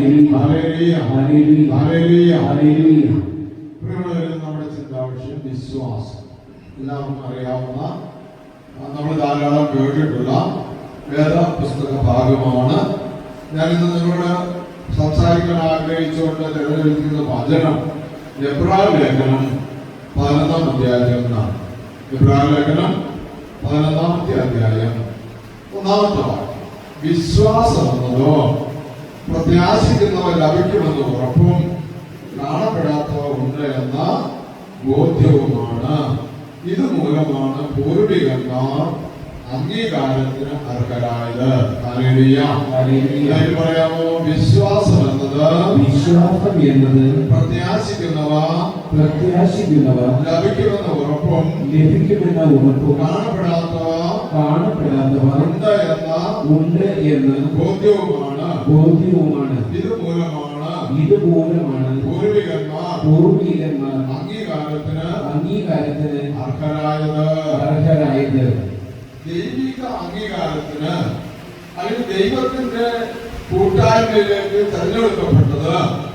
നമ്മുടെ ചിന്താവിഷയം വിശ്വാസം. എല്ലാവർക്കും അറിയാവുന്ന നമ്മൾ ധാരാളം കേട്ടിട്ടുള്ള വേദ പുസ്തക ഭാഗമാണ്. ഞാൻ ഇന്ന് നിങ്ങളോട് സംസാരിക്കാൻ ആഗ്രഹിച്ചുകൊണ്ട് തിരഞ്ഞെടുക്കുന്ന വചനം എബ്രാ ലേഖനം പതിനൊന്നാം അധ്യായം എന്നാണ്. എബ്രാഹിം ലേഖനം പതിനൊന്നാമത്തെ അധ്യായം. ഒന്നാമത്തെ വിശ്വാസം എന്നതോ പ്രത്യാശിക്കുന്നവ ലഭിക്കുമെന്ന് ഉറപ്പും കാണപ്പെടാത്തവ ഉണ്ട് എന്ന ബോധ്യവുമാണ്. ഇത് മൂലമാണ് പൂർവികന്മാർ അംഗീകാരത്തിന് അർഹരായത്. പറയാമോ? വിശ്വാസം എന്നത് വിശ്വാസം എന്നത് പ്രത്യാശിക്കുന്നവ പ്രത്യാശിക്കുന്നവ ലഭിക്കുമെന്ന ഉറപ്പും ലഭിക്കുമെന്ന ഉറപ്പും കാണപ്പെടാത്തവ കാണപ്പെടാത്തവർ ഉണ്ട് എന്ന ഉണ്ട് എന്ന് ബോധ്യവുമാണ്. ബോധ്യവുമാണ്. ഇത് മൂലമാണ് ഇതുമൂലമാണ്. പൂർവികന്മാർ പൂർവികന്മാർ അംഗീകാരത്തിന് അംഗീകാരത്തിന് അർഹരായത്. അർഹരായത്. ദൈവിക അംഗീകാരത്തിന് അല്ലെങ്കിൽ ദൈവത്തിന്റെ കൂട്ടായ്മയിലേക്ക് തെരഞ്ഞെടുക്കപ്പെട്ടത്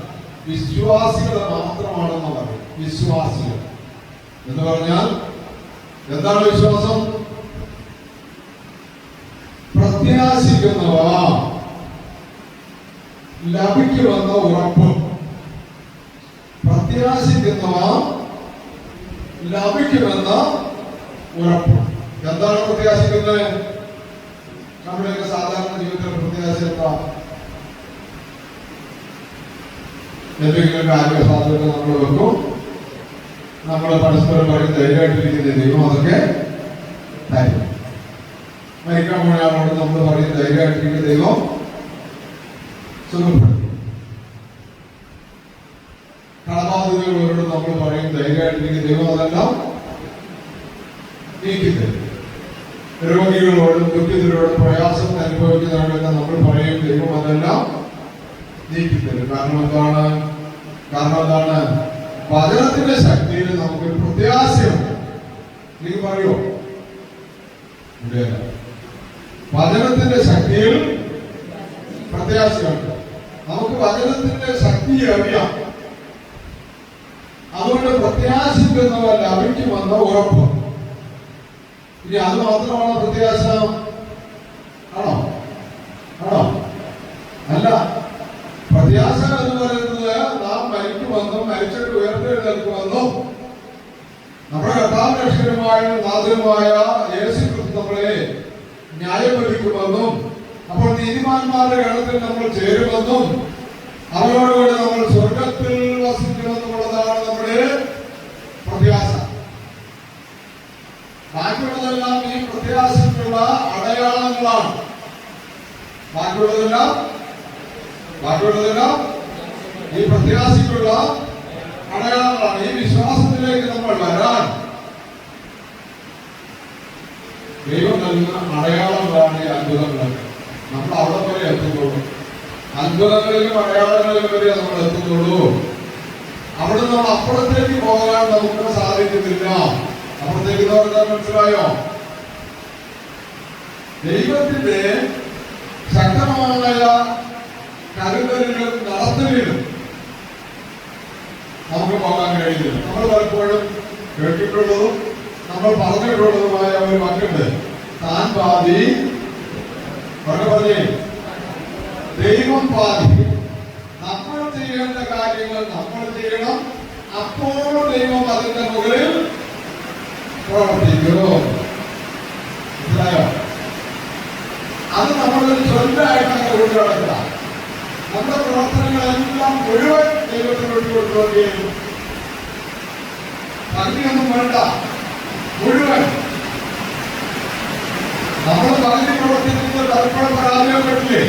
വിശ്വാസികളെ മാത്രമാണെന്ന് പറയും. വിശ്വാസികൾ. എന്ന് പറഞ്ഞാൽ എന്താണ് വിശ്വാസം? പ്രത്യാശിക്കുന്നവ ലഭിക്കുമെന്ന ഉറപ്പ്. പ്രത്യാശിക്കുന്നവ ലഭിക്കുമെന്ന ഉറപ്പ്. എന്താണ് പ്രത്യാശിക്കുന്നത്? നമ്മുടെയൊക്കെ സാധാരണ ജീവിതത്തിൽ പ്രത്യാശ എന്താ? എന്തെങ്കിലും കാര്യസാധ്യത നമ്മൾ വെക്കും. നമ്മൾ പരസ്പരം പറയും ധൈര്യമായിട്ടിരിക്കുന്ന ദൈവം അതൊക്കെ മരിക്കാൻ പോയാളോട് നമ്മൾ പറയും ധൈര്യമായിട്ടിരിക്കുന്ന ദൈവം സുഖപ്പെടുത്തും കടബാധിതകളോട് നമ്മൾ പറയും ധൈര്യമായിട്ടിരിക്കുന്ന ദൈവം അതെല്ലാം. നീക്കിത്തരും. രോഗികളോടും ദുഃഖിതരോടും പ്രയാസം അനുഭവിക്കുന്നവരോടൊക്കെ നമ്മൾ പറയും ദൈവം അതെല്ലാം. നീക്കിത്തരും. കാരണം എന്താണ്? കാരണം എന്താണ്? വചനത്തിന്റെ ശക്തിയിൽ നമുക്കൊരു പ്രത്യാശയുണ്ട്. നീ പറയോ? ഇല്ലല്ല. വചനത്തിന്റെ ശക്തിയിൽ പ്രത്യാശയുണ്ട് നമുക്ക് വചനത്തിന്റെ ശക്തി അറിയാം. അതുകൊണ്ട് പ്രത്യാശിക്കുന്നവ ലഭിക്കുമെന്ന ഉറപ്പ്. ഇനി അത് മാത്രമാണോ പ്രത്യാശ? ആണോ? ആണോ? അല്ല. പ്രത്യാശ എന്ന് പറയുന്നത് നാം മരിക്കുമെന്നും മരിച്ചിട്ട് ഉയർത്തെഴുന്നേൽക്കുമെന്നും നമ്മുടെ രക്ഷകനുമായ നാഥനുമായ യേശു നമ്മളെ ന്യായം ലഭിക്കുമെന്നും അപ്പോൾ നീതിമാന്മാരുടെ ഗണത്തിൽ നമ്മൾ ചേരുമെന്നും അവരോടുകൂടി നമ്മൾ സ്വർഗത്തിൽ വസിക്കുമെന്നുള്ളതാണ് നമ്മുടെ പ്രത്യാശ. ബാക്കിയുള്ളതെല്ലാം ഈ പ്രത്യാശയ്ക്കുള്ള അടയാളങ്ങളാണ്. ബാക്കിയുള്ളതെല്ലാം ബാക്കിയുള്ളതെല്ലാം ഈ പ്രത്യാശയ്ക്കുള്ള അടയാളങ്ങളാണ്. ഈ വിശ്വാസത്തിലേക്ക് നമ്മൾ വരാൻ ദൈവം നൽകുന്ന അടയാളങ്ങളാണ് ഈ അത്ഭുതങ്ങളൊക്കെ നമ്മൾ അവിടെ വരെ എത്തുന്നുള്ളൂ. അത്ഭുതങ്ങളിലും അടയാളങ്ങളിലും വരെ നമ്മൾ എത്തുന്നുള്ളൂ. അവിടെ നമ്മൾ അപ്പുറത്തേക്ക് പോകാൻ നമുക്ക് സാധിക്കുന്നില്ല. അപ്പുറത്തേക്ക് എന്ന് പറഞ്ഞാൽ മനസ്സിലായോ? ദൈവത്തിന്റെ ശക്തമായ കരുതലിനും നടത്തലിനും നമുക്ക് പോകാൻ കഴിയുന്നില്ല. നമ്മൾ പലപ്പോഴും കേട്ടിട്ടുള്ളതും നമ്മൾ പറഞ്ഞിട്ടുള്ളതുമായ ഒരു വാക്കുണ്ട്. താൻ പാതി. പറഞ്ഞേ. ദൈവം പാതി. നമ്മൾ ചെയ്യേണ്ട കാര്യങ്ങൾ നമ്മൾ ചെയ്യണം. അപ്പോൾ ദൈവം അതിന്റെ മുകളിൽ പ്രവർത്തിക്കുന്നു. അത് നമ്മളൊരു സ്വന്തമായിട്ട് അങ്ങനെ കൊണ്ടു നടക്കുക. നമ്മുടെ പ്രവർത്തനങ്ങളെല്ലാം മുഴുവൻ ദൈവത്തിനോട് കൊണ്ടുപോകുകയും പകുതിയൊന്നും വേണ്ട. മുഴുവൻ. നമ്മൾ പറഞ്ഞു പ്രവർത്തിക്കുന്ന പലപ്പോഴും പരാജയപ്പെട്ടില്ലേ?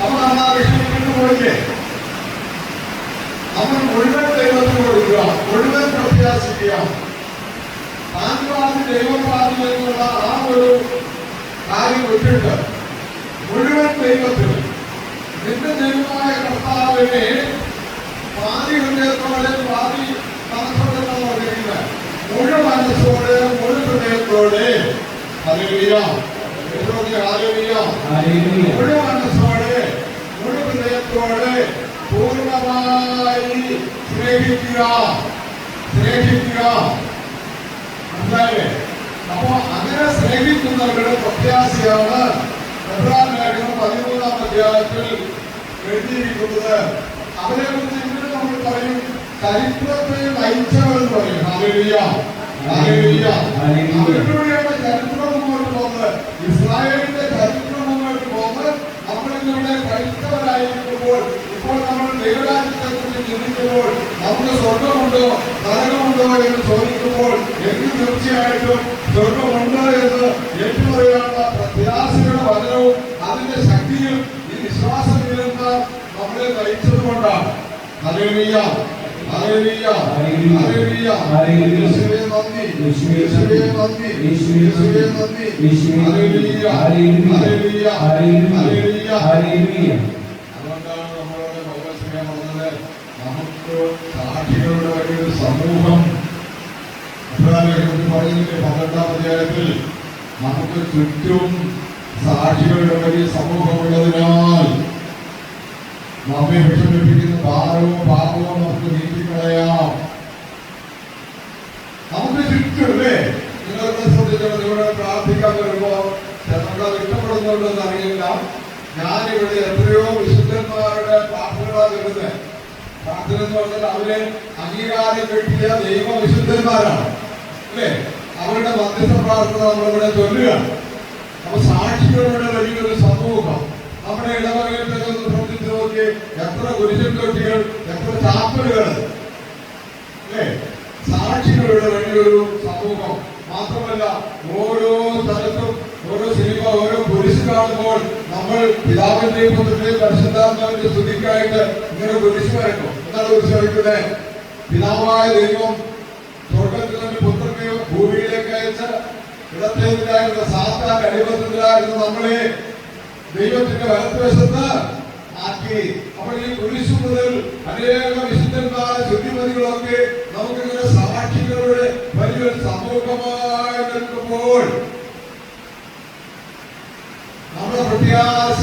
നമ്മൾ ആ വിഷയത്തിന് പോയില്ലേ? നമ്മൾ മുഴുവൻ ദൈവത്തിന് കൊടുക്കുക മുഴുവൻ പ്രത്യാശിക്കുക. ദൈവം പറഞ്ഞു എന്നുള്ള ആ ഒരു കാര്യം വിട്ടിട്ട് മുഴുവൻ ദൈവത്തിന് നിന്റെ ദൈവമായ കർത്താവിനെ പാതി ഹൃദയത്തോടെ പാതി മനസ്സോടെ നമ്മൾ പറയുന്നത് മുഴു മനസ്സോടെ മുഴു ഹൃദയത്തോടെ ഹല്ലേലൂയ എത്രയോ ആലോചിക്കുക ഹല്ലേലൂയ മുഴു മനസ്സോടെ മുഴു ഹൃദയത്തോടെ പൂർണമായി സ്നേഹിക്കുക സ്നേഹിക്കുക മനസ്സിലായില്ലേ അപ്പൊ അങ്ങനെ സ്നേഹിക്കുന്നവരുടെ പ്രത്യാശയാണ് എബ്രാഹിം ലേഖനം പതിമൂന്നാം അധ്യായത്തിൽ എഴുതിയിരിക്കുന്നത് അവരെ കുറിച്ച് ഇങ്ങനെ നമ്മൾ പറയും ചരിത്രത്തെ നയിച്ചവരെന്ന് പറയും. അവരിലൂടെയാണ് ചരിത്രം മുന്നോട്ട് പോകുന്നത്. ഇസ്രായേലിന്റെ ചരിത്രം മുന്നോട്ട് പോകുന്നത്. നമ്മളിവിടെ ക്രൈസ്തവരായിരിക്കുമ്പോൾ ഇപ്പോൾ നമ്മൾ ദൈവരാജ്യത്തെ കുറിച്ച് ചിന്തിക്കുമ്പോൾ നമുക്ക് സ്വർഗമുണ്ടോ നരകമുണ്ടോ എന്ന് ചോദിക്കുമ്പോൾ എനിക്ക് തീർച്ചയായിട്ടും സ്വർഗമുണ്ട് എന്ന് ഏറ്റുപറയാനുള്ള പ്രത്യാശയുടെ വചനവും അതിന്റെ ശക്തിയും ഈ വിശ്വാസം നിന്ന് നമ്മളെ നയിച്ചത് കൊണ്ടാണ് ഹല്ലേലൂയ. നമുക്ക് സാക്ഷികളുടെ വലിയൊരു സമൂഹം ഉള്ളതിനാൽ പറയുന്നില്ലേ? പന്ത്രണ്ടാം അധ്യായത്തിൽ നമുക്ക് ചുറ്റും സാക്ഷികളുടെ വലിയ സമൂഹമുള്ളതിനാൽ നമ്മെ വിഷമിപ്പിക്കുന്ന ഭാരവും പാപവും നമുക്ക് നീക്കിക്കളയാം നമുക്ക് ചുറ്റുമല്ലേ? നിങ്ങളൊക്കെ ശ്രദ്ധിച്ചത് ഇവിടെ പ്രാർത്ഥിക്കാൻ വരുമ്പോ നമ്മളത് ഇഷ്ടപ്പെടുന്നുണ്ടെന്ന് അറിയില്ല. ഞാനിവിടെ എത്രയോ വിശുദ്ധന്മാരുടെ പ്രാർത്ഥനകളാണ് വരുന്നത് പ്രാർത്ഥന എന്ന് പറഞ്ഞാൽ അവരെ അംഗീകാരം കിട്ടിയ ദൈവ വിശുദ്ധന്മാരാണ് അല്ലേ? അവരുടെ മധ്യസ്ഥ പ്രാർത്ഥന നമ്മളിവിടെ ചൊല്ലുകയാണ്. അപ്പൊ സാക്ഷികളുടെ വലിയൊരു സമൂഹം. നമ്മുടെ ഇടവകയിലൊക്കെ ഒന്ന് ശ്രദ്ധിച്ചു നോക്കി എത്ര കുരിശൻ തൊട്ടികൾ എത്ര ചാപ്പലുകൾ. അല്ലേ? സാക്ഷികളുടെ വലിയൊരു സമൂഹം. മാത്രമല്ല ഓരോ സ്ഥലത്തും ഓരോ സിനിമ ഓരോ കുരിശ് കാണുമ്പോൾ നമ്മൾ പിതാവിന്റെയും പുത്രന്റെയും പരിശുദ്ധാത്മാവിന്റെ സ്തുതിക്കായിട്ട് ഇങ്ങനെ കുരിശ് വരക്കും എന്താണ് കുരിശ് വരയ്ക്കുന്നത്? പിതാവായ ദൈവം സ്വർഗത്തിൽ നിന്ന് പുത്രനെയോ ഭൂമിയിലേക്ക് അയച്ച് ഇടത്തേതിലായിരുന്ന സാത്താൻ അടിമത്തത്തിലായിരുന്ന നമ്മളെ ദൈവത്തിന്റെ വലത്തുവശത്ത് ആക്കി അപ്പോൾ ഈ കുരിശു മുതൽ അനേക വിശുദ്ധന്മാരെ ശുദ്ധിമതികളൊക്കെ നമുക്കിങ്ങനെ സാക്ഷികളുടെ വലിയൊരു സമൂഹമായി നിൽക്കുമ്പോൾ നമ്മുടെ പ്രത്യാശ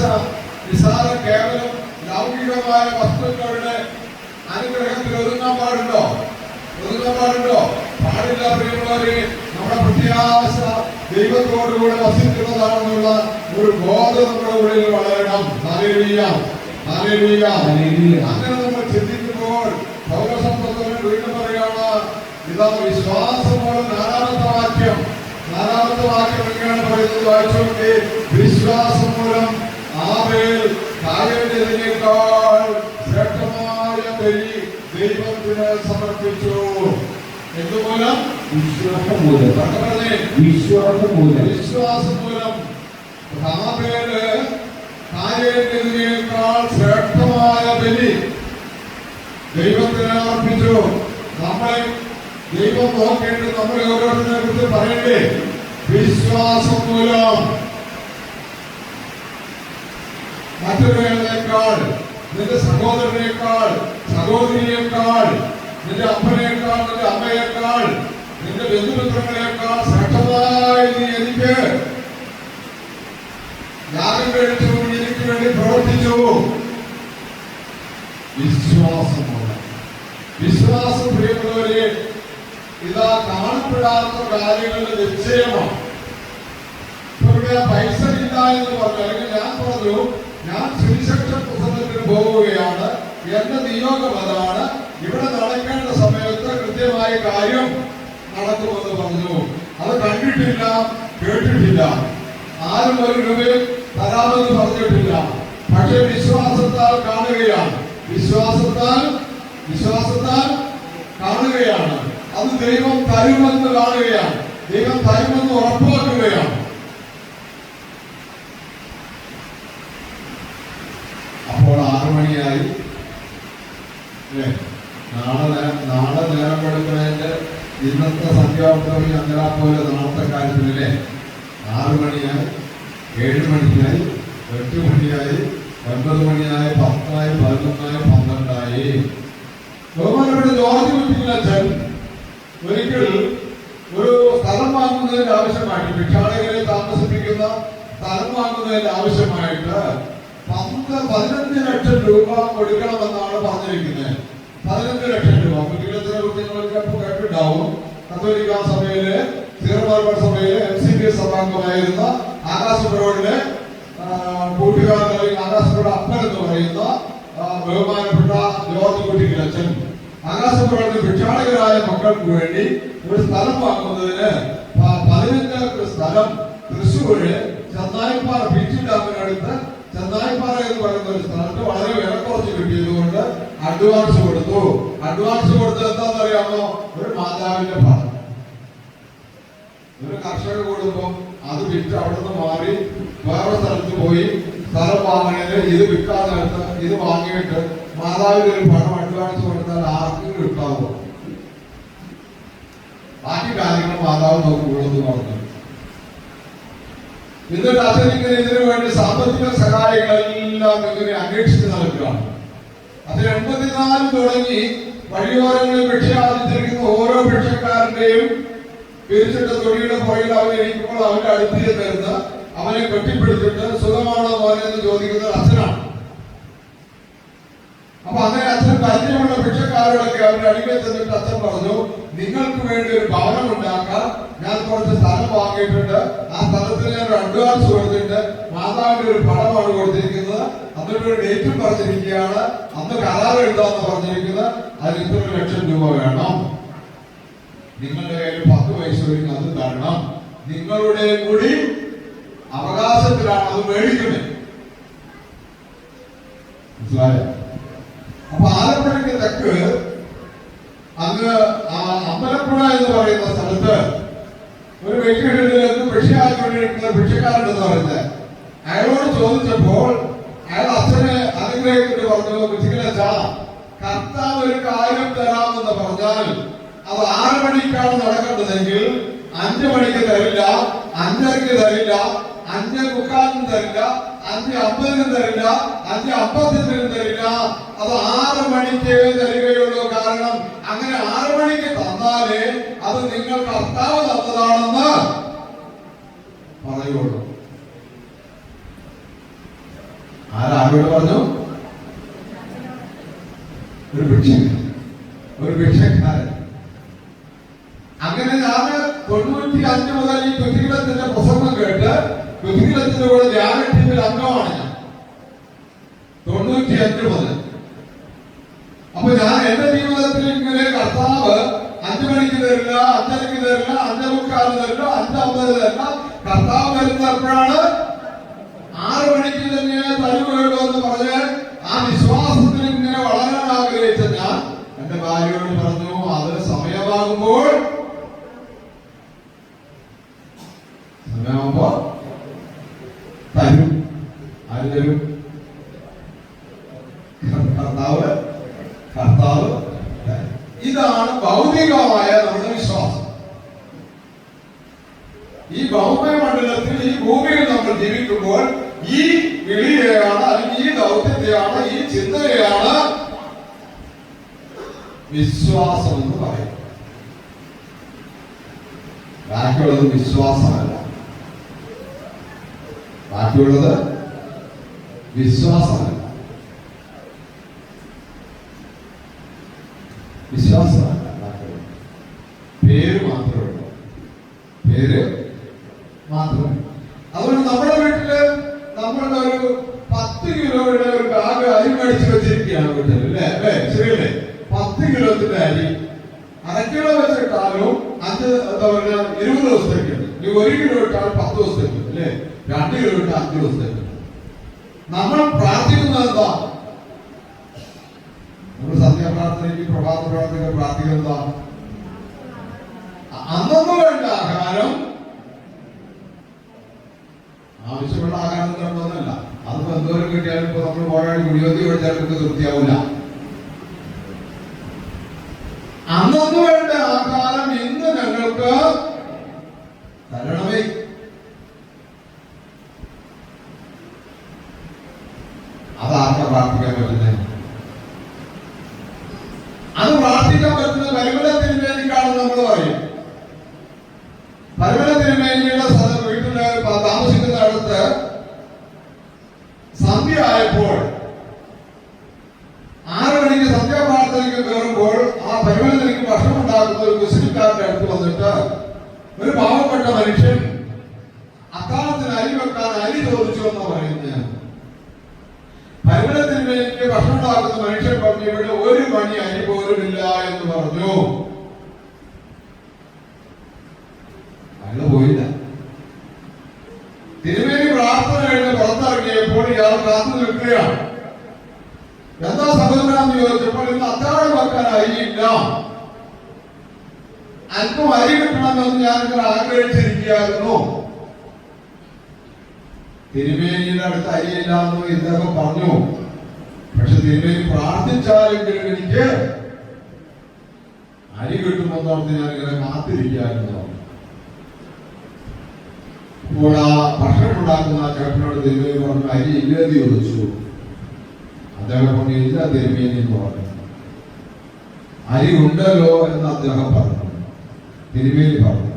നിസാരം കേവലം ലൗകികമായ വസ്തുക്കളുടെ അനുഗ്രഹത്തിൽ ഒതുങ്ങാൻ പാടുണ്ടോ? ഒതുങ്ങാൻ പാടുണ്ടോ? പാടില്ല പ്രിയമുള്ളവരെ. നമ്മുടെ പ്രത്യാശ ദൈവത്തോടുകൂടെ വസിക്കുന്നതാണെന്നുള്ള ഒരു ബോധം നമ്മുടെ ഉള്ളിൽ വളരണം. അങ്ങനെ നമ്മൾ ചിന്തിക്കുമ്പോൾ പൗരസമ്പത്തിന് വീണ്ടും പറയാണ് ഇതാ വിശ്വാസം പോലെ നാലാമത്തെ വാക്യം. നാലാമത്തെ വാക്യം എങ്ങനെയാണ് പറയുന്നത്? വായിച്ചോക്കെ വിശ്വാസം മൂലം ആവേൽ കായലിനേക്കാൾ ശ്രേഷ്ഠമായ ബലി ദൈവത്തിന് സമർപ്പിച്ചു. എന്തുമൂലം? വിശ്വാസം മൂലം വിശ്വാസം മൂലം വിശ്വാസം മൂലം ഹാബേൽ കായേണ്ടതിനേക്കാൾ ശ്രേഷ്ഠമായ ബലി ദൈവത്തിന് അർപ്പിച്ചു. നമ്മളെ ദൈവം നോക്കേണ്ടത് നമ്മളെ ഓരോരുത്തരെ കുറിച്ച് പറയണ്ടേ? വിശ്വാസം മൂലം മറ്റൊരാളേക്കാൾ നിന്റെ സഹോദരനേക്കാൾ സഹോദരിയേക്കാൾ നിന്റെ അപ്പനേക്കാൾ നിന്റെ അമ്മയേക്കാൾ നിന്റെ ബന്ധുമിത്രങ്ങളെക്കാൾ ശ്രദ്ധമായി നീ എനിക്ക് കഴിച്ചു എനിക്ക് പ്രവർത്തിച്ചു വിശ്വാസം മൂലം വിശ്വാസം പ്രിയമുള്ളവരെ ഇതാ കാണപ്പെടാത്ത കാര്യങ്ങളുടെ നിശ്ചയമാണ്. ഇവിടെ പൈസ ഇല്ല എന്ന് പറഞ്ഞു. ഞാൻ പറഞ്ഞു ഞാൻ സുവിശേഷ പുസ്തകത്തിന് പോവുകയാണ്. എന്റെ നിയോഗം ഇവിടെ നടക്കേണ്ട സമയത്ത് കൃത്യമായ കാര്യം നടക്കുമെന്ന് പറഞ്ഞു. അത് കണ്ടിട്ടില്ല കേട്ടിട്ടില്ല. ആരും ഒരു രൂപയും തരാമെന്ന് പറഞ്ഞിട്ടില്ല. പക്ഷെ വിശ്വാസത്താൽ കാണുകയാണ്. വിശ്വാസത്താൽ വിശ്വാസത്താൽ കാണുകയാണ്. അത് ദൈവം തരുമെന്ന് കാണുകയാണ്. ദൈവം തരുമെന്ന് ഉറപ്പാക്കുകയാണ് അപ്പോൾ ആറു മണിയായി അല്ലേ? നാളെ നേ- നാളെ നേരം വെളുക്കുന്നതിന്റെ ഇന്നത്തെ സന്ധ്യാപ്രമി അങ്ങനെ പോലെ നാളത്തെ കാര്യത്തിലല്ലേ ആറു മണിയായി ഏഴ് മണിയായി എട്ട് മണിയായി ഒൻപത് മണിയായി പത്തായി പതിനൊന്നായി പന്ത്രണ്ടായി. ബഹുമാനപ്പെട്ട ഒരിക്കൽ ഒരു സ്ഥലം വാങ്ങുന്നതിന് ആവശ്യമായിട്ട് ഭിക്ഷാടകരെ താമസിപ്പിക്കുന്ന സ്ഥലം വാങ്ങുന്നതിന് ആവശ്യമായിട്ട് പത്ത് പതിനഞ്ച് ലക്ഷം രൂപ കൊടുക്കണമെന്നാണ് പറഞ്ഞിരിക്കുന്നത്. പതിനഞ്ച് ലക്ഷം രൂപ. കുറിച്ച് നിങ്ങൾക്ക് അപ്പോൾ കേട്ടിട്ടുണ്ടാവും കത്തോലിക്ക സഭയിലെ തിരുവനന്തപുരം സഭയിൽ എം സി പി എസ് സഭാംഗമായിരുന്ന ആകാശപുരോടിലെ കൂട്ടുകാരൻ അല്ലെങ്കിൽ ആകാശപുര അപ്പൻ എന്ന് പറയുന്ന ബഹുമാനപ്പെട്ട ജോർജ് കുട്ടികളച്ചൻ. ആകാശപുരയുടെ ഭിക്ഷാടകരായ മക്കൾക്ക് വേണ്ടി ഒരു സ്ഥലം വാങ്ങുന്നതിന് പതിനഞ്ച് സ്ഥലം തൃശ്ശൂര് ചെന്നായിപ്പാറ ബീച്ച് ഡാമിനടുത്ത് ചെന്നായിപ്പാറ എന്ന് പറയുന്ന ഒരു സ്ഥലത്ത് വളരെ വില കുറച്ച് കിട്ടിയതുകൊണ്ട് അഡ്വാൻസ് കൊടുത്തു. അഡ്വാൻസ് കൊടുത്തത് എന്താണെന്നറിയാമോ? ഒരു മാതാവിന്റെ ഭാഗം. ഒരു കർഷക കുടുംബം അത് വിറ്റ് അവിടുന്ന് മാറി വേറെ സ്ഥലത്ത് പോയി സ്ഥലം വാങ്ങണേന് ഇത് വിൽക്കാൻ നേരത്ത് ഇത് വാങ്ങിയിട്ട് മാതാവിന് ഒരു പണം അഡ്വാൻസ് കൊടുത്താൽ ആർക്കും കിട്ടാവോ? ബാക്കി കാര്യങ്ങൾ മാതാവ് നോക്കുള്ളൂ പറഞ്ഞു എന്നിട്ട് അതിനിങ്ങനെ ഇതിനു വേണ്ടി സാമ്പത്തിക സഹായങ്ങളെല്ലാം ഇങ്ങനെ അന്വേഷിച്ച് നൽകുകയാണ് അതിൽ എൺപത്തിനാല് തുടങ്ങി വഴിയോരങ്ങളിൽ ഭിക്ഷയാദിച്ചിരിക്കുന്ന ഓരോ ഭിക്ഷക്കാരന്റെയും പിരിച്ചിട്ട തൊഴിലുടെ പുറകിൽ അവൻ ഇരിക്കുമ്പോൾ അവന്റെ അടുത്തേക്ക് തരുന്ന അവനെ കെട്ടിപ്പിടിച്ചിട്ട് സുഖമാണോ മോനെ എന്ന് ചോദിക്കുന്നത് അച്ഛനാണ്. അപ്പൊ അങ്ങനെ അച്ഛൻ പരിചയമുള്ള ഭിക്ഷക്കാരോടൊക്കെ അവരുടെ അടിമയിൽ ചെന്നിട്ട് അച്ഛൻ പറഞ്ഞു നിങ്ങൾക്ക് വേണ്ടി ഒരു ഭവനം ഉണ്ടാക്കാം. ഞാൻ കുറച്ച് സ്ഥലം വാങ്ങിയിട്ടുണ്ട്. ആ സ്ഥലത്തിൽ ഞാൻ ഒരു അഡ്വാൻസ് കൊടുത്തിട്ട് മാതാവിന്റെ ഒരു പടമാണ് കൊടുത്തിരിക്കുന്നത്. അതിന്റെ ഒരു ഡേറ്റും പറഞ്ഞിരിക്കുകയാണ്. അന്ന് കരാർ എഴുതാന്ന് പറഞ്ഞിരിക്കുന്നത്. അതിന് ഇത്ര ലക്ഷം രൂപ വേണം. നിങ്ങളുടെ കയ്യിൽ പത്ത് വയസ്സ് വരും അത് തരണം. നിങ്ങളുടെ കൂടി അവകാശത്തിലാണ് അത് മേടിക്കുന്നത്. മനസ്സിലായോ? അപ്പൊ ആലപ്പുഴയ്ക്ക് തെക്ക് അങ്ങ് ആ അമ്പലപ്പുഴ എന്ന് പറയുന്ന സ്ഥലത്ത് ഒരു വ്യക്തിയുടെ നിന്ന് ഭിക്ഷയാക്കൊണ്ടിരിക്കുന്ന ഭിക്ഷക്കാരുണ്ടെന്ന് പറയുന്നത് അയാളോട് ചോദിച്ചപ്പോൾ അയാൾ അച്ഛനെ അനുഗ്രഹിച്ചിട്ട് പറഞ്ഞു കുട്ടികളച്ചാ കർത്താവ് ഒരു കാര്യം തരാമെന്ന് പറഞ്ഞാൽ അത് ആറ് മണിക്കാണ് നടക്കേണ്ടതെങ്കിൽ അഞ്ചു മണിക്ക് തരില്ല അഞ്ചരക്ക് തരില്ല അഞ്ച് മുക്കാലിനും തരില്ല അഞ്ച് അമ്പതിനും തരില്ല അഞ്ച് അമ്പത്തിനും തരില്ല. അത് ആറ് മണിക്ക് തരികയുള്ളൂ. കാരണം അങ്ങനെ ആറ് മണിക്ക് തന്നാലേ അത് നിങ്ങൾ കർത്താവ് തന്നതാണെന്ന് പറയുള്ളൂ. ആരാരോട് പറഞ്ഞു? ഒരു ഭിക്ഷക്കാരൻ ഒരു ഭിക്ഷക്കാരൻ. അങ്ങനെ ഞാൻ തൊണ്ണൂറ്റി അഞ്ച് മുതൽ ഈ കുതിരത്തിന്റെ പ്രസംഗം കേട്ട് കുതിരത്തിന്റെ കൂടെ ടീമിൽ അംഗമാണ് ഞാൻ. തൊണ്ണൂറ്റി അഞ്ച് മുതൽ. അപ്പൊ ഞാൻ എന്റെ ഇങ്ങനെ കർത്താവ് അഞ്ചു മണിക്ക് തരില്ല അഞ്ചരക്ക് തരില്ല അഞ്ചേ തരില്ല തരില്ല. കർത്താവ് വരുന്ന എപ്പോഴാണ് ആറ് മണിക്ക് തന്നെ തരുവുള്ളൂ എന്ന് പറഞ്ഞ് ആ വിശ്വാസത്തിൽ ഇങ്ങനെ വളരാൻ ആഗ്രഹിച്ച ഞാൻ എന്റെ ഭാര്യയോട് പറഞ്ഞു അത് സമയമാകുമ്പോൾ സമയമാകുമ്പോ തരും ആര് തരും കർത്താവ് കർത്താവ് തരും. ഇതാണ് ഭൗതികമായ നമ്മുടെ വിശ്വാസം ഈ ഭൗമ മണ്ഡലത്തിൽ ഈ ഭൂമിയിൽ നമ്മൾ ജീവിക്കുമ്പോൾ ഈ വിളിയെയാണ് അല്ലെങ്കിൽ ഈ ദൗത്യത്തെയാണ് ഈ ചിന്തയെയാണ് വിശ്വാസം എന്ന് പറയുന്നത് ബാക്കിയുള്ളത് വിശ്വാസമല്ല ബാക്കിയുള്ളത് വിശ്വാസമല്ല വിശ്വാസമല്ല ബാക്കിയുള്ളത് പേര് മാത്രമേ ഉള്ളൂ പേര് മാത്രമേ അതുകൊണ്ട് നമ്മുടെ വീട്ടിൽ നമ്മളുടെ ഒരു പത്ത് കിലോയുടെ ഒരു ബാഗ് അരി മേടിച്ച് വെച്ചിരിക്കുകയാണ് വീട്ടിൽ അല്ലേ അല്ലേ ശരിയല്ലേ പത്ത് കിലോത്തിന്റെ അരി അര കിലോ വെച്ചിട്ടാലും അഞ്ച് എന്താ പറയുക ഇരുപത് ദിവസത്തേക്ക് ഈ ഒരു കിലോ ഇട്ടാൽ പത്ത് ദിവസത്തേക്ക് അല്ലേ രണ്ട് കിലോ ഇട്ടാൽ അഞ്ച് ദിവസത്തേക്ക് നമ്മൾ പ്രാർത്ഥിക്കുന്നത് എന്താ നമ്മൾ സന്ധ്യാപ്രാർത്ഥനയ്ക്ക് പ്രഭാത പ്രാർത്ഥനയ്ക്ക് പ്രാർത്ഥിക്കുന്നത് എന്താ അ- അന്നൊന്നും വേണ്ട ആഹാരം ആവശ്യമുള്ള ആഹാരം തരണമെന്നല്ല അതിപ്പോ എന്തോരം കിട്ടിയാലും ഇപ്പൊ നമ്മൾ പോരാടി കുടിയൊത്തി കഴിച്ചാൽ നമുക്ക് തൃപ്തിയാവില്ല അന്നൊന്നും വേണ്ട ആഹാരം ഇന്ന് ഞങ്ങൾക്ക് തരണമേ അതാർക്കാ പ്രാർത്ഥിക്കാൻ പറ്റുന്നത് അത് പ്രാർത്ഥിക്കാൻ പറ്റുന്ന പരിമളത്തിന് വേണ്ടിയിട്ടാണെന്ന് നമ്മൾ പറയും പരിമള തിരുമേനിയുടെ സ്ഥലം വീട്ടിൽ പ- താമസിക്കുന്നിടത്ത് സമയത്ത് സന്ധ്യ ആയപ്പോൾ ആറ് മണിക്ക് സന്ധ്യാപ്രാർത്ഥനയ്ക്ക് കയറുമ്പോൾ ആ പരിമളത്തിലേക്ക് ഭക്ഷണം ഉണ്ടാക്കുന്ന ഒരു കുശലിക്കാരന്റെ അടുത്ത് വന്നിട്ട് ഒരു പാവപ്പെട്ട മനുഷ്യൻ അത്താഴത്തിന് അരി വെക്കാൻ അരി ചോദിച്ചു എന്ന് പറയുന്നത് പരിമളത്തിന് എനിക്ക് ഭക്ഷണം ഉണ്ടാക്കുന്ന മനുഷ്യൻ പറഞ്ഞു ഇവിടെ ഒരു മണി അരി പോലും ഇല്ല എന്ന് പറഞ്ഞു അയാൾ പോയില്ല. തിരുമേനി പ്രാർത്ഥന കഴിഞ്ഞ് പുറത്തിറങ്ങിയപ്പോൾ ഇയാൾ പ്രാർത്ഥന നിൽക്കുകയാണ്. എന്താ സഹോദരാന്ന് ചോദിച്ചപ്പോൾ ഇന്ന് അത്താഴം വെക്കാൻ അരിയില്ല അല്പം അരി കിട്ടണമെന്ന് ഞാൻ ആഗ്രഹിച്ചിരിക്കുകയായിരുന്നു. തിരുമേനിയുടെ അടുത്ത് അരിയില്ല എന്ന് ഇദ്ദേഹം പറഞ്ഞു. പക്ഷെ തിരുമേനി പ്രാർത്ഥിച്ചാലെങ്കിലും എനിക്ക് അരി കിട്ടുമെന്നോർത്ത് ഞാൻ ഇങ്ങനെ കാത്തിരിക്കുകയായിരുന്നു. അപ്പോൾ ആ ഭക്ഷണം ഉണ്ടാക്കുന്ന ചേട്ടനോട് തിരുമേനി പറഞ്ഞു അരി ഇല്ലെന്ന് ചോദിച്ചു. അദ്ദേഹം പറഞ്ഞില്ല തിരുമേനി എന്ന് പറഞ്ഞു. അരി ഉണ്ടല്ലോ എന്ന് അദ്ദേഹം പറഞ്ഞു. തിരുമേനി പറഞ്ഞു.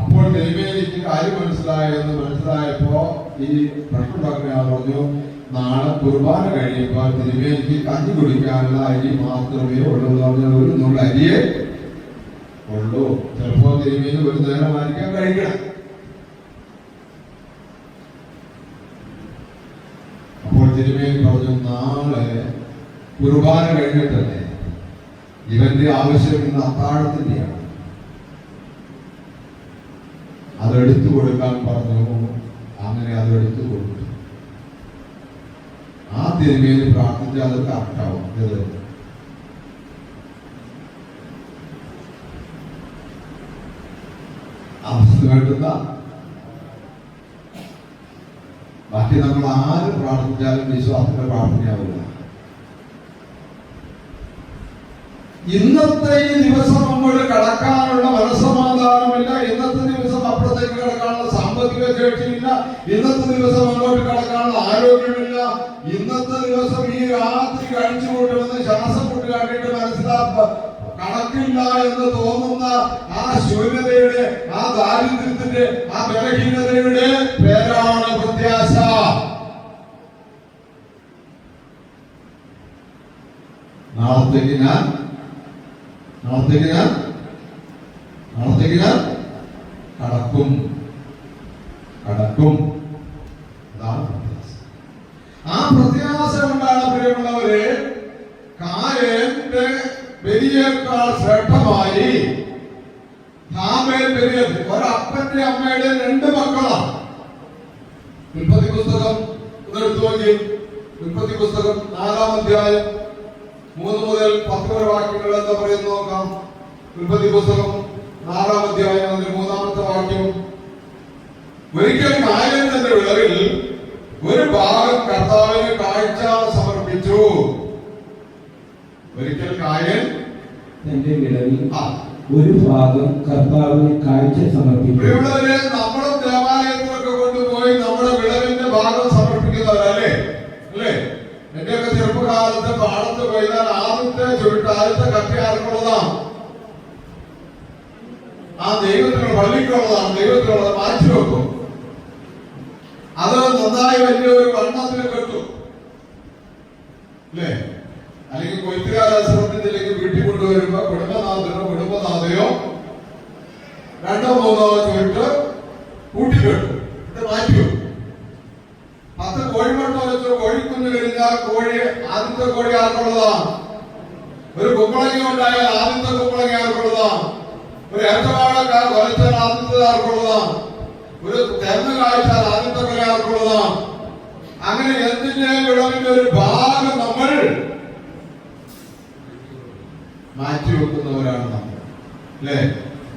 അപ്പോൾ തിരുമേനിക്ക് കാര്യം മനസ്സിലായെന്ന് മനസ്സിലായപ്പോ ഈ ഭക്ഷണം ഉണ്ടാക്കുന്ന പറഞ്ഞു നാളെ കുർബാന കഴിയുമ്പോൾ തിരുമേനിക്ക് കഞ്ഞി കുടിക്കാനുള്ള അരി മാത്രമേ ഉള്ളൂ എന്ന് പറഞ്ഞാൽ ഒരു നുള്ള അരിയേ ഉള്ളൂ. ചിലപ്പോ തിരുമേനി ഒരു നേരമായിരിക്കാൻ കഴിക്കണം. തിരുമേനി പറഞ്ഞു നാളെ കുർബാന കഴിഞ്ഞിട്ടല്ലേ? ഇവന്റെ ആവശ്യം ഇന്ന് അത്താഴത്തിന്റെയാണ്. അതെടുത്തു കൊടുക്കാൻ പറഞ്ഞു. അങ്ങനെ അത് എടുത്തു കൊടുത്തു. ആ തിരുമേൽ പ്രാർത്ഥിച്ചാൽ അത് കറക്റ്റാവും ഇത് അവസ്ഥ കേട്ടുന്ന ബാക്കി നമ്മൾ ആര് പ്രാർത്ഥിച്ചാലും വിശ്വാസത്തിന്റെ പ്രാർത്ഥനയാവില്ല. ഇന്നത്തെ ഈ ദിവസം നമ്മൾ കടക്കാനുള്ള മനസ്സമാധാനമില്ല ഇന്നത്തെ ദിവസം അപ്പുറത്തേക്ക് കടക്കാനുള്ള സാമ്പത്തിക ശേഷിയില്ല ഇന്നത്തെ ദിവസം അങ്ങോട്ട് കടക്കാനുള്ള ആരോഗ്യമില്ല ഇന്നത്തെ ദിവസം ഈ രാത്രി കഴിച്ചു കൂട്ടുമെന്ന് ശ്വാസം കൂട്ടി കാട്ടിയിട്ട് മനസ്സിലാക്കുക കണക്കില്ല എന്ന് തോന്നുന്ന ആ ശൂന്യതയുടെ ആ ദാരിദ്ര്യത്തിന്റെ ആ ബലഹീനതയുടെ പേരാണ് പ്രത്യാശ നാളത്തേക്ക് ഞാൻ നാളത്തേക്ക് ഞാൻ നാളത്തേക്ക് ഞാൻ കടക്കും കടക്കും അതാണ് പ്രത്യാശ ആ പ്രത്യാശ കൊണ്ടാണ് പ്രിയമുള്ളവരെ കായന്റെ ബലിയേക്കാൾ ശ്രേഷ്ഠമായി ഹാമേൽ ബലിയ ഒരപ്പന്റെ അമ്മയുടെ രണ്ട് മക്കളാണ് ഉൽപ്പത്തി പുസ്തകം എടുത്തു നോക്കി ഉൽപ്പത്തി പുസ്തകം നാലാം അധ്യായം മൂന്ന് മുതൽ പത്ത് വരെ വാക്യങ്ങൾ എന്താ പറയുന്നത് നോക്കാം. ഉൽപ്പത്തി പുസ്തകം നാലാം അധ്യായം അതിന്റെ മൂന്നാമത്തെ വാക്യം. ഒരിക്കൽ കായൻ തന്റെ വിളവിൽ ഒരു ഭാഗം കർത്താവിന് കാഴ്ച സമർപ്പിച്ചു. ഒരിക്കൽ കായൻ തന്റെ വിളവിൽ ആ ഒരു ഭാഗം കർത്താവിന് കാഴ്ച സമർപ്പിച്ചു. പ്രിയമുള്ളവരെ ചെറുപ്പകാലത്ത് പാടത്ത് കഴിഞ്ഞാൽ ആദ്യത്തെ ചുരുട്ട് ആദ്യത്തെ കത്തി ആർക്കുള്ളതാണ്? ആ ദൈവത്തിനുള്ള പള്ളിക്കുള്ളതാണ് ദൈവത്തിനുള്ളത് മാറ്റി വെക്കും. അത് നന്നായി വലിയൊരു വണ്ണത്തിൽ കെട്ടും. അല്ലേ? അല്ലെങ്കിൽ കൊയ്ത്തുകാരാശ്രമത്തിലേക്ക് വീട്ടിൽ കൊണ്ടുവരുമ്പോ കുടുംബനാഥനോ കുടുംബനാഥയോ രണ്ടോ മൂന്നോ ചുരുട്ട് കൂട്ടിക്കെട്ടും ഇത് മാറ്റി വെക്കും പത്ത് കോഴിമുട്ട വെച്ച് കോഴിക്കുഞ്ഞ് കഴിഞ്ഞാൽ കോഴി ആദ്യത്തെ കോഴി ആർക്കുള്ളതാണ് ഒരു കുമ്പളങ്ങ ഉണ്ടായാൽ ആദ്യത്തെ കുമ്പളങ്ങ ആർക്കുള്ളതാണ് ഒരു ഏത്തവാഴ കൊലച്ചാൽ ആദ്യത്തെ ആർക്കുള്ളതാണ് ഒരു തെങ്ങ് കാഴ്ചാൽ ആദ്യത്തെ കൊല ആർക്കുള്ളതാണ് അങ്ങനെ എന്തിന്റെ വിളവിന്റെ ഒരു ഭാഗം നമ്മൾ മാറ്റി വെക്കുന്നവരാണ് നമ്മൾ അല്ലേ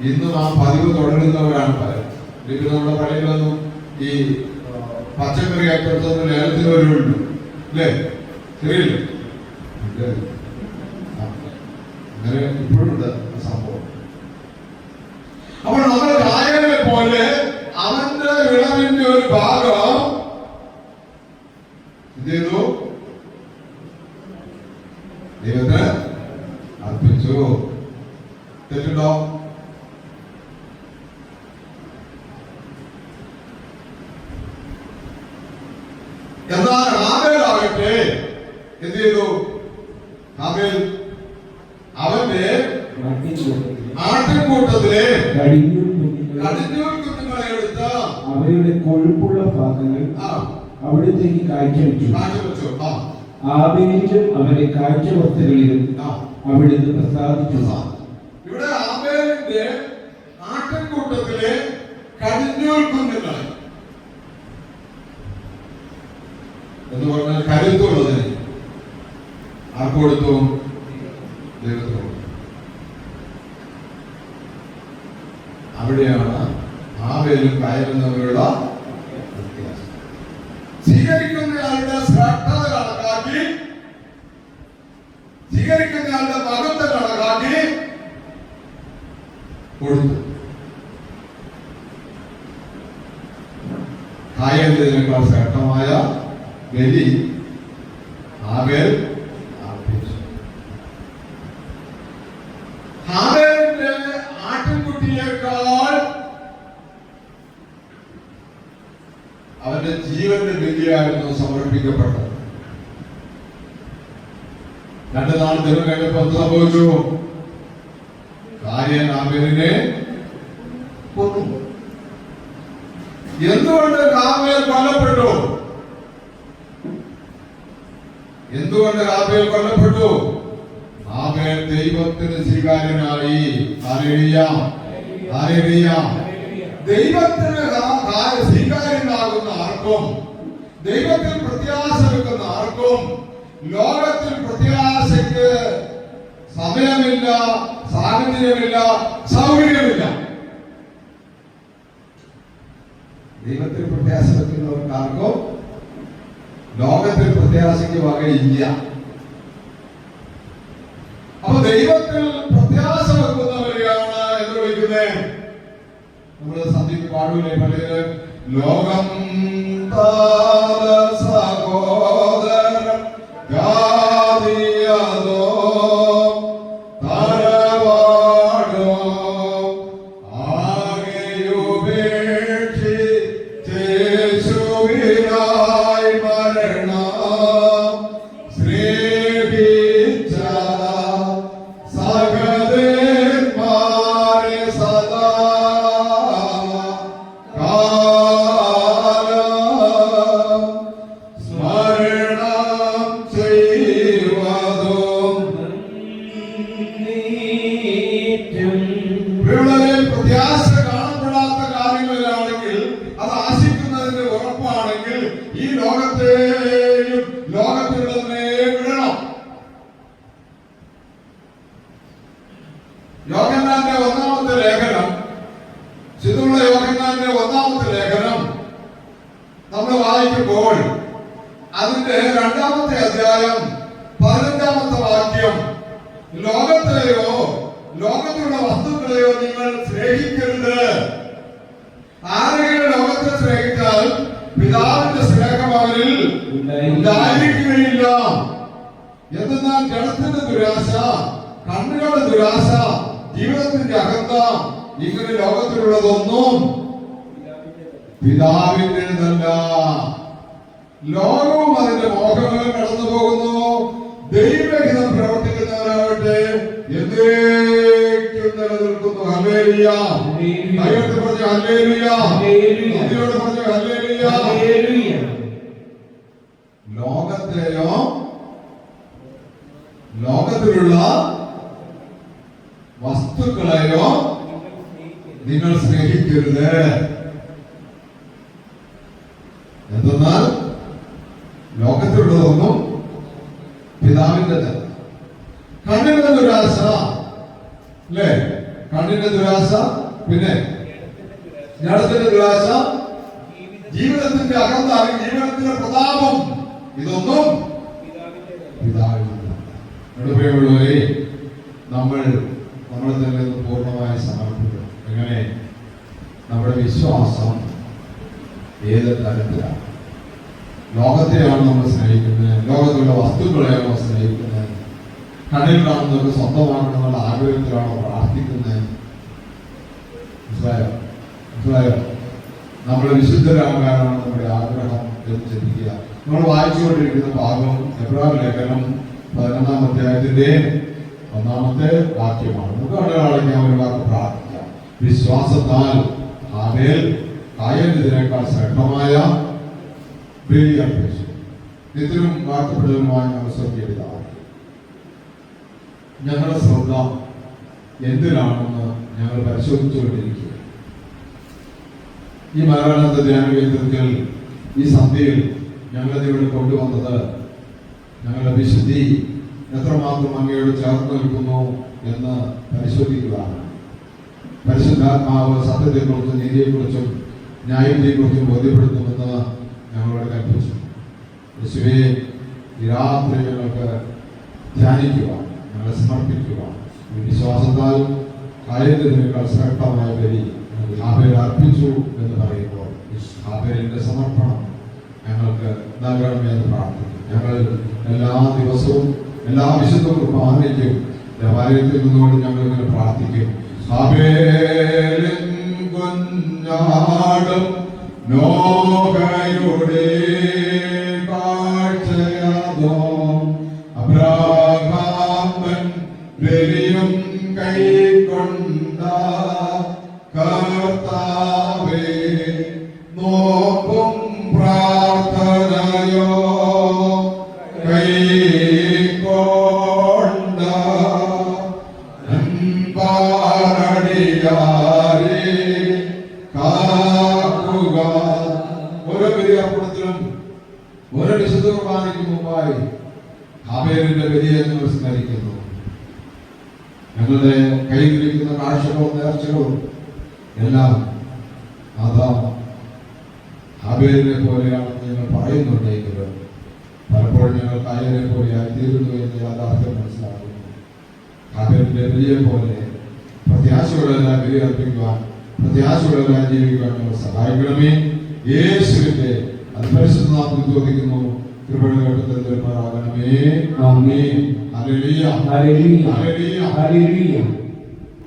ഇന്നും ആ പതിവ് തുടരുന്നവരാണ് പലരും ഇപ്പൊ നമ്മുടെ പള്ളിയിലൊന്നും ഈ ആ, പച്ചക്കറി അപ്പുറത്തൊന്നും ലേലത്തിന് വരുള്ളൂ അല്ലേ ശരിയല്ലേ ഇല്ല. ആ. അങ്ങനെ ഇപ്പോഴുണ്ട് ആ സംഭവം അപ്പോൾ നമ്മുടെ കായലിനെ പോലെ അവന്റെ വിളവിന്റെ ഒരു ഭാഗം എന്ത് ചെയ്തു ദൈവത്തിന് അർപ്പിച്ചു തെറ്റുണ്ടോ എന്ത് ചെയ്തു ഹാബേൽ അവന്റെ ആട്ടിൻകൂട്ടത്തിലെ ആട്ടിൻകൂട്ടത്തിലെ കടിഞ്ഞൂൽ കുഞ്ഞുങ്ങളെ കടിഞ്ഞൂൽ കുഞ്ഞുങ്ങളെ എടുത്ത് അവയുടെ കൊഴുപ്പുള്ള ഭാഗങ്ങൾ ആ അവിടത്തേക്ക് കാഴ്ചവെച്ചു. ആബേലിലും അവന്റെ കാഴ്ചവസ്തുക്കളിലും ആ അവിടുന്ന് പ്രസാദിച്ചു. ഇവിടെ ആബേലിന്റെ ആട്ടിൻകൂട്ടത്തിലെ കടിഞ്ഞൂൽ എന്ന് പറഞ്ഞാൽ കരുത്തുള്ളതിന് ആർക്ക് കൊടുത്തു? ദൈവത്തിന് അവിടെയാണ് ആവേലും കയറുന്നവരുള്ള വ്യത്യാസം. സ്വീകരിക്കുന്നയാളുടെ കൊന്നു എന്തുകൊണ്ട് കാമേൽ കൊല്ലപ്പെട്ടു? എന്തുകൊണ്ട് കാമേൽ കൊല്ലപ്പെട്ടു? ആമേൽ ദൈവത്തിന് സ്വീകാര്യനായി. ദൈവത്തിന് സ്വീകാര്യനാകുന്ന ആർക്കും ദൈവത്തിൽ പ്രത്യാശ വെക്കുന്ന ആർക്കും ലോകത്തിൽ പ്രത്യാശയ്ക്ക് സമയമില്ല സാഹചര്യമില്ല സൗകര്യമില്ല. ദൈവത്തിൽ പ്രത്യാശ വെക്കുന്നവർക്ക് ലോകത്തിൽ പ്രത്യാശയ്ക്ക് വകയില്ല അപ്പൊ ദൈവത്തിൽ പ്രത്യാശ വെക്കുന്നവരെയാണ് എന്ന് വിളിക്കുന്നത് നമ്മൾ സന്ധിക്ക് പാടൂലേ പള്ളിയിൽ? ലോകം താല യോഗന്നാന്റെ ഒന്നാമത്തെ ലേഖനം സിദ്ധുള്ള യോഗന്നാന്റെ ഒന്നാമത്തെ ലേഖനം നമ്മൾ വായിക്കുമ്പോൾ അതിന്റെ രണ്ടാമത്തെ അധ്യായം പതിനഞ്ചാമത്തെ വാക്യം ലോകത്തെയോ ലോകത്തിലുള്ള വസ്തുക്കളെയോ നിങ്ങൾ സ്നേഹിക്കരുത്. ആരെങ്കിലും ലോകത്തെ സ്നേഹിച്ചാൽ പിതാവിന്റെ സ്നേഹം അവരിൽ ഉണ്ടായിരിക്കുകയില്ല. എന്തെന്നാൽ ജനത്തിന്റെ ദുരാശ കണ്ണുകളുടെ ദുരാശ ജീവിതത്തിന്റെ അകന്ത ഇങ്ങനെ ലോകത്തിലുള്ളതൊന്നും പിതാവിന്റെതല്ല. ലോകവും അതിന്റെ മോഹങ്ങളും കടന്നു പോകുന്നു. ദൈവഹിതം പ്രവർത്തിക്കുന്നവരാവട്ടെ എന്തേക്കും നിലനിൽക്കുന്നു. ഹല്ലേലൂയ. ദൈവത്തെ പറഞ്ഞു ഹല്ലേലൂയ. നന്ദിയോട് പറഞ്ഞു ഹല്ലേലൂയ. ലോകത്തെയോ ലോകത്തിലുള്ള വസ്തുക്കളെയോ നിങ്ങൾ സ്നേഹിക്കരുത്. എന്തെന്നാൽ ലോകത്തിലുള്ളതൊന്നും പിതാവിന്റെ കണ്ണിന്റെ ദുരാശ അല്ലേ? കണ്ണിന്റെ ദുരാശ പിന്നെ ജഡത്തിന്റെ ദുരാശ ജീവിതത്തിന്റെ അകന്ത ജീവിതത്തിന്റെ പ്രതാപം ഇതൊന്നും പിതാവിന്റെ പ്രിയമുള്ളവരെ നമ്മൾ തന്നെ പൂർണമായി സമർപ്പിക്കണം. അങ്ങനെ നമ്മുടെ വിശ്വാസം ഏത് തരത്തിലാണ്? ലോകത്തെയാണ് നമ്മൾ സ്നേഹിക്കുന്നത്. ലോകത്തിലുള്ള വസ്തുക്കളെയാണ് നമ്മൾ സ്നേഹിക്കുന്നത്. കണ്ണിൽ കാണുന്നതൊക്കെ സ്വന്തമാക്കണമെന്നുള്ള ആഗ്രഹത്തിലാണോ പ്രാർത്ഥിക്കുന്നത്? മനസ്സിലായോ? മനസ്സിലായോ? നമ്മുടെ വിശുദ്ധരാകാനാണ് നമ്മുടെ ആഗ്രഹം എന്ന് ചിന്തിക്കുക. നമ്മൾ വായിച്ചുകൊണ്ടിരിക്കുന്ന ഭാഗം എബ്രാഹിം ലേഖനം പതിനൊന്നാം അധ്യായത്തിന്റെ ഒന്നാമത്തെ വാക്യമാണ്. നമുക്ക് അടയാളയ്ക്ക് ഒരു വാക്ക് പ്രാർത്ഥിക്കാം. വിശ്വാസത്താൽ ആമേൽ കായലിനേക്കാൾ ശ്രദ്ധമായ ബലി അർപ്പിച്ചു നിത്യനും വാർത്തപ്പെടുന്നതുമായ ഞങ്ങൾ സ്വർഗീയതാണ് ഞങ്ങളുടെ ശ്രദ്ധ എന്തിനാണെന്ന് ഞങ്ങൾ പരിശോധിച്ചുകൊണ്ടിരിക്കുക ഈ മരണത്തെ ധ്യാന കേന്ദ്രത്തിൽ ഈ സന്ധ്യയിൽ ഞങ്ങളെ ഇവിടെ കൊണ്ടുവന്നത് ഞങ്ങളുടെ വിശുദ്ധി എത്രമാത്രം അങ്ങയോട് ചേർന്ന് നിൽക്കുന്നു എന്ന് പരിശോധിക്കുകയാണ്. പരിശുദ്ധാത്മാവ് സത്യത്തെക്കുറിച്ചും നീതിയെക്കുറിച്ചും ന്യായത്തെക്കുറിച്ചും ബോധ്യപ്പെടുത്തുമെന്ന് ഞങ്ങളോട് കൽപ്പിച്ചു. യേശുവേ രാത്രി ഞങ്ങൾക്ക് ധ്യാനിക്കുക ഞങ്ങളെ സമർപ്പിക്കുക വിശ്വാസത്താൽ കാര്യത്തിനേക്കാൾ ശ്രേഷ്ഠമായ ബലി അർപ്പിച്ചു എന്ന് പറയുമ്പോൾ ഹാബേലിന്റെ സമർപ്പണം ഞങ്ങൾക്ക് നൽകണമെന്ന് പ്രാർത്ഥിക്കും ഞങ്ങൾ എല്ലാ ദിവസവും എല്ലാ വിശുദ്ധ കുർബാനയ്ക്കും ദേവാലയത്തിൽ നിന്നുകൊണ്ട് ഞങ്ങൾ ഇങ്ങനെ പ്രാർത്ഥിക്കും കുഞ്ഞാടും നോകയുടെ നോക്കും പ്രാർത്ഥനയോ? കൈക്കൊണ്ട ഹാബേലിന്റെ വലിയ സ്മരിക്കുന്നു ഞങ്ങളുടെ കൈവിളിക്കുന്ന കാഴ്ചകളും നേർച്ചകളും എല്ലാം അതാ ഹാബേലിനെ പോലെയാണെന്ന് ഞങ്ങൾ പറയുന്നുണ്ടെങ്കിലും പലപ്പോഴും ഞങ്ങൾ കായലിനെ പോലെയായി തീരുന്നു എന്ന് യാഥാർത്ഥ്യം മനസ്സിലാക്കുന്നു. ഹാബേലിന്റെ ബലിയെ പോലെ പ്രത്യാശകളെല്ലാം വിലയർപ്പിക്കുവാൻ പ്രത്യാശകളെല്ലാം ജീവിക്കുവാൻ ഞങ്ങൾ സഹായിക്കണമേ. യേശുവിന്റെ അതിപരിശുദ്ധ നാമത്തിൽ ചോദിക്കുന്നു. കൃപയുടെ ഘട്ടത്തിൽ തീർപ്പാറാകണമേ ആമേൻ. ഹല്ലേലൂയ ഹല്ലേലൂയ. ഹല്ലേലൂയ ഹല്ലേലൂയ.